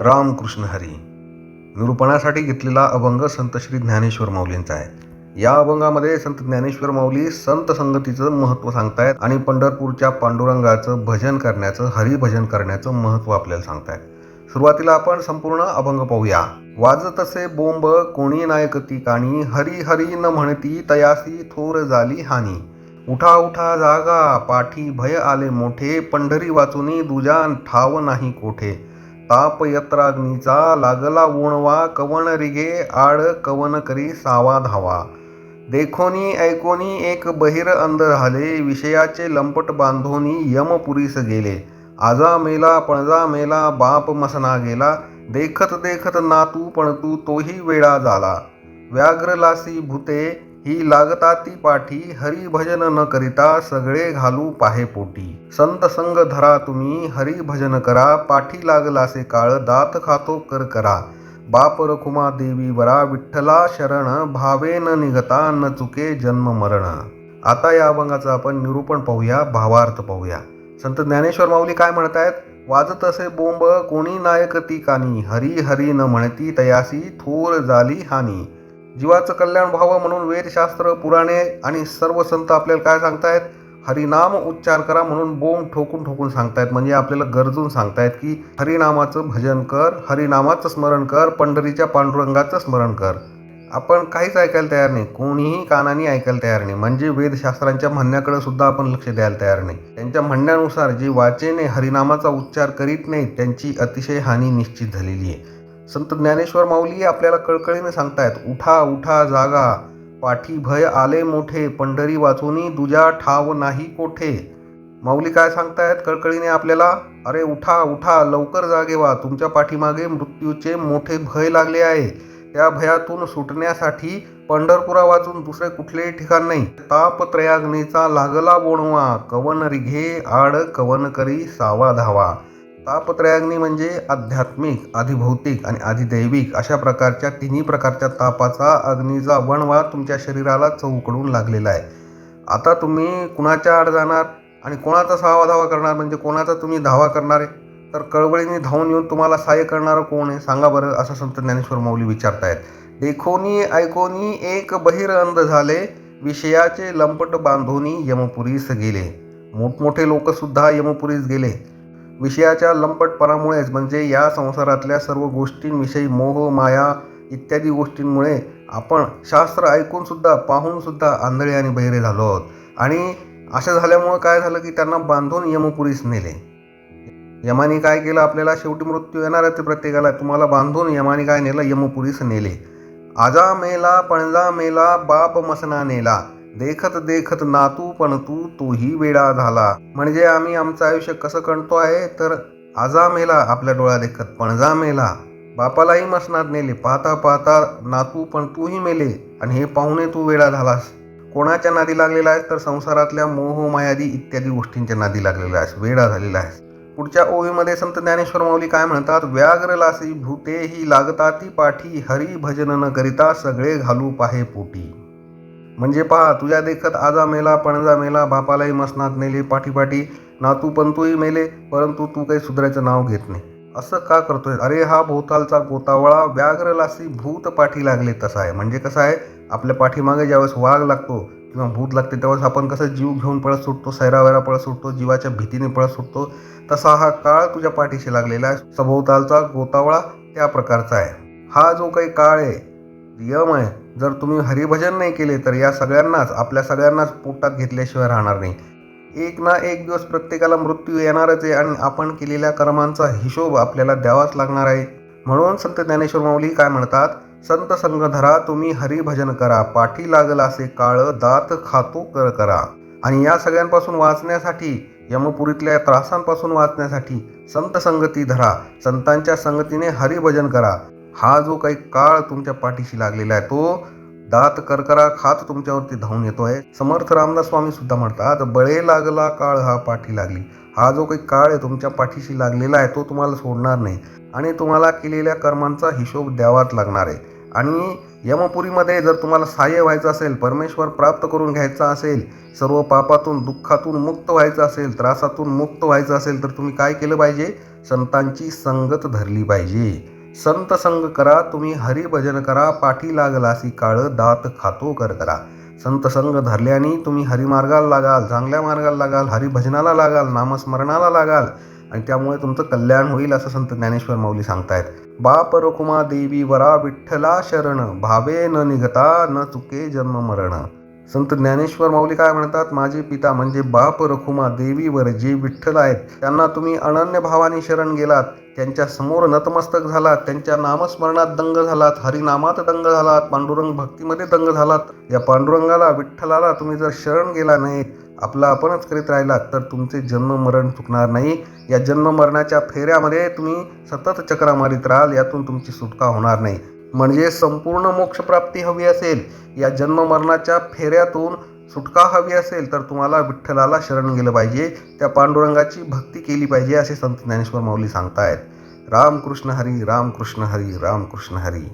रामकृष्ण हरी. निरूपणासाठी घेतलेला अभंग संत श्री ज्ञानेश्वर माऊलींचा आहे. या अभंगामध्ये संत ज्ञानेश्वर माऊली संत संगतीचं महत्त्व सांगतायत आणि पंढरपूरच्या पांडुरंगाचं भजन करण्याचं हरिभजन करण्याचं महत्त्व आपल्याला सांगतायत. सुरुवातीला आपण संपूर्ण अभंग पाहूया. वाजत असे बोंब कोणी नायकती काणी हरी हरी न म्हणती तयासी थोर झाली हानी. उठा उठा जागा पाठी भय आले मोठे पंढरी वाचुनी दुजान ठाव नाही कोठे. ताप यत्राग्नीचा लागला उणवा कवन रिगे आड कवन करी सावा धावा. देखोनी ऐकोनी एक बहिर अंध झाले विषयाचे लंपट बांधोनी यमपुरीस गेले. आजा मेला पणजा मेला बाप मसना गेला. देखत देखत नातू पणतू तोही वेळा झाला. व्याघ्रलासी भूते ही लागता ती पाठी हरी भजन न करिता सगळे घालू पाहे पोटी. संत संग धरा तुम्ही हरी भजन करा पाठी लागलासे काळ दात खातो कर करा बाप रखुमा देवी वरा विठ्ठला शरण भावे न निघता न चुके जन्म मरण. आता या अभंगाचं आपण निरूपण पाहूया भावार्थ पाहूया. संत ज्ञानेश्वर माऊली काय म्हणतायत? वाजत असे बोंब कोणी नायक ती कानी. हरी हरी न म्हणती तयासी थोर झाली हानी. जीवाचं कल्याण व्हावं म्हणून वेदशास्त्र पुराणे आणि सर्व संत आपल्याला काय सांगतायत? हरिनाम उच्चार करा म्हणून बोंब ठोकून ठोकून सांगतायत. म्हणजे आपल्याला गरजून सांगतायत की हरिनामाचं भजन कर हरिनामाचं स्मरण कर पंढरीच्या पांडुरंगाचं स्मरण कर. आपण काहीच ऐकायला तयार नाही. कोणीही कानाने ऐकायला तयार नाही. म्हणजे वेदशास्त्रांच्या म्हणण्याकडे सुद्धा आपण लक्ष द्यायला तयार नाही. त्यांच्या म्हणण्यानुसार जे वाचेने हरिनामाचा उच्चार करीत नाहीत त्यांची अतिशय हानी निश्चित झालेली आहे. संत ज्ञानेश्वर माऊली आपल्याला कळकळीने सांगतायत उठा उठा जागा. पाठी भय आले मोठे पंढरी वाचूनी दुजा ठाव नाही कोठे. माऊली काय सांगतायत कळकळीने आपल्याला? अरे उठा उठा लवकर जागे वा तुमच्या पाठीमागे मृत्यूचे मोठे भय लागले आहे. त्या भयातून सुटण्यासाठी पंढरपुरा वाचून दुसरे कुठलेही ठिकाण नाही. तापत्रयाग्नेचा लागला बोणवा. कवन रिघे आड कवन करी सावा धावा. तापत्रयाग्नी म्हणजे आध्यात्मिक आधिभौतिक आणि आधिदैविक अशा प्रकारच्या तिन्ही प्रकारच्या तापाचा अग्नीचा वणवा तुमच्या शरीराला चौकडून लागलेला आहे. आता तुम्ही कुणाच्या आड जाणार आणि कोणाचा सावा धावा करणार? म्हणजे कोणाचा तुम्ही धावा करणार आहे? तर कळवळीने धावून येऊन तुम्हाला सहाय्य करणारं कोण आहे? सांगा बरं असं संत ज्ञानेश्वर माऊली विचारतायत देखोनी ऐकोनी एक बहिर अंध झाले विषयाचे लंपट बांधोनी यमपुरीस गेले. मोठमोठे लोकसुद्धा यमपुरीस गेले. विषयाच्या लंपटपणामुळेच म्हणजे या संसारातल्या सर्व गोष्टींविषयी मोह माया इत्यादी गोष्टींमुळे आपण शास्त्र ऐकूनसुद्धा पाहूनसुद्धा आंधळे आणि बहिरे झालो आहोत. आणि असं झाल्यामुळं काय झालं की त्यांना बांधून यमपुरीस नेले. यमाने काय केलं? आपल्याला शेवटी मृत्यू येणार आहे ते प्रत्येकाला. तुम्हाला बांधून यमाने काय नेलं? यमपुरीस नेले. आजा मेला पणजा मेला बाप मसना नेला. देखत देखत नातू पण तू तोही वेडा झाला. म्हणजे आम्ही आमचं आयुष्य कसं कणतो आहे? तर आजा मेला आपल्या डोळ्या देखत पणजा मेला बापालाही मसनात नेले. पाहता पाहता नातू पण तूही मेले. आणि हे पाहुणे तू वेडा झालास. कोणाच्या नादी लागलेला आहेस? तर संसारातल्या मोह मायादी इत्यादी गोष्टींच्या नादी लागलेला आहेस. वेडा झालेला आहेस. पुढच्या ओवीमध्ये संत ज्ञानेश्वर माऊली काय म्हणतात? व्याघ्रलासी भूते ही लागता ती पाठी हरी भजन न करिता सगळे घालू पाहे पोटी. म्हणजे पहा तुझ्या देखत आजा मेला पणजा मेला बापालाही मसनात नेले पाठीपाठी नातू पंतूही मेले परंतु तू काही सुधारायचं नाव घेत नाही. असं का करतोय? अरे हा भोवतालचा गोतावळा व्याघ्रलासी भूत पाठी लागले तसा आहे. म्हणजे कसं आहे आपल्या पाठीमागे ज्यावेळेस वाघ लागतो किंवा भूत लागते त्यावेळेस आपण कसं जीव घेऊन पळत सुटतो सैरावैरा पळत सुटतो जीवाच्या भीतीने पळत सुटतो तसा हा काळ तुझ्या पाठीशी लागलेला आहे. सभोवतालचा गोतावळा त्या प्रकारचा आहे. हा जो काही काळ आहे यम आहे जर तुम्ही हरिभजन नाही केले तर या सगळ्यांनाच आपल्या सगळ्यांनाच पोटात घेतल्याशिवाय राहणार नाही. एक ना एक दिवस प्रत्येकाला मृत्यू येणारच आहे आणि आपण केलेल्या कर्मांचा हिशोब आपल्याला द्यावाच लागणार आहे. म्हणून संत ज्ञानेश्वर माऊली काय म्हणतात? संत संग धरा तुम्ही हरिभजन करा पाठी लागल असे काळ दात खातो कर करा. आणि या सगळ्यांपासून वाचण्यासाठी यमपुरीतल्या त्रासांपासून वाचण्यासाठी संत संगती धरा. संतांच्या संगतीने हरिभजन करा. हा जो काही काळ तुमच्या पाठीशी लागलेला आहे तो दात करकरा खात तुमच्यावरती धावून येतोय. समर्थ रामदास स्वामी सुद्धा म्हणतात बळे लागला काळ हा पाठी लागली. हा जो काही काळ आहे तुमच्या पाठीशी लागलेला आहे तो तुम्हाला सोडणार नाही. आणि तुम्हाला केलेल्या कर्मांचा हिशोब द्यावाच लागणार आहे. आणि यमपुरीमध्ये जर तुम्हाला सहाय्य व्हायचं असेल परमेश्वर प्राप्त करून घ्यायचा असेल सर्व पापातून दुःखातून मुक्त व्हायचं असेल त्रासातून मुक्त व्हायचं असेल तर तुम्ही काय केलं पाहिजे? संतांची संगत धरली पाहिजे. संत संग करा तुम्ही हरिभजन करा पाठी लागलासी काळ दात खातो कर करा संत संग धरल्याने तुम्ही हरिमार्गाला लागाल चांगल्या मार्गाला लागाल हरिभजनाला लागाल नामस्मरणाला लागाल. आणि त्यामुळे तुमचं कल्याण होईल असं संत ज्ञानेश्वर माऊली सांगतायत. बाप रखुमा देवी वरा विठ्ठला शरण भावे न निघता न चुके जन्म मरण. संत ज्ञानेश्वर माऊली काय म्हणतात? माझे पिता म्हणजे बाप रखुमा देवीवर जे विठ्ठल आहेत त्यांना तुम्ही अनन्य भावाने शरण गेलात. त्यांच्यासमोर नतमस्तक झालात. त्यांच्या नामस्मरणात दंग झालात. हरिनामात दंग झालात. पांडुरंग भक्तीमध्ये दंग झालात. या पांडुरंगाला विठ्ठलाला तुम्ही जर शरण गेला नाही आपला आपणच करीत राहिलात तर तुमचे जन्म मरण चुकणार नाही. या जन्म मरणाच्या फेऱ्यामध्ये तुम्ही सतत चक्रा मारित राहाल. यातून तुमची सुटका होणार नाही. म्हणजे संपूर्ण मोक्षप्राप्ती हवी असेल या जन्म मरणाच्या फेऱ्यातून सुटका हवी असेल तर तुम्हाला विठ्ठलाला शरण गेलं पाहिजे त्या पांडुरंगाची भक्ती केली पाहिजे असे संत ज्ञानेश्वर माऊली सांगतायत. रामकृष्ण हरी रामकृष्ण हरी रामकृष्ण हरी.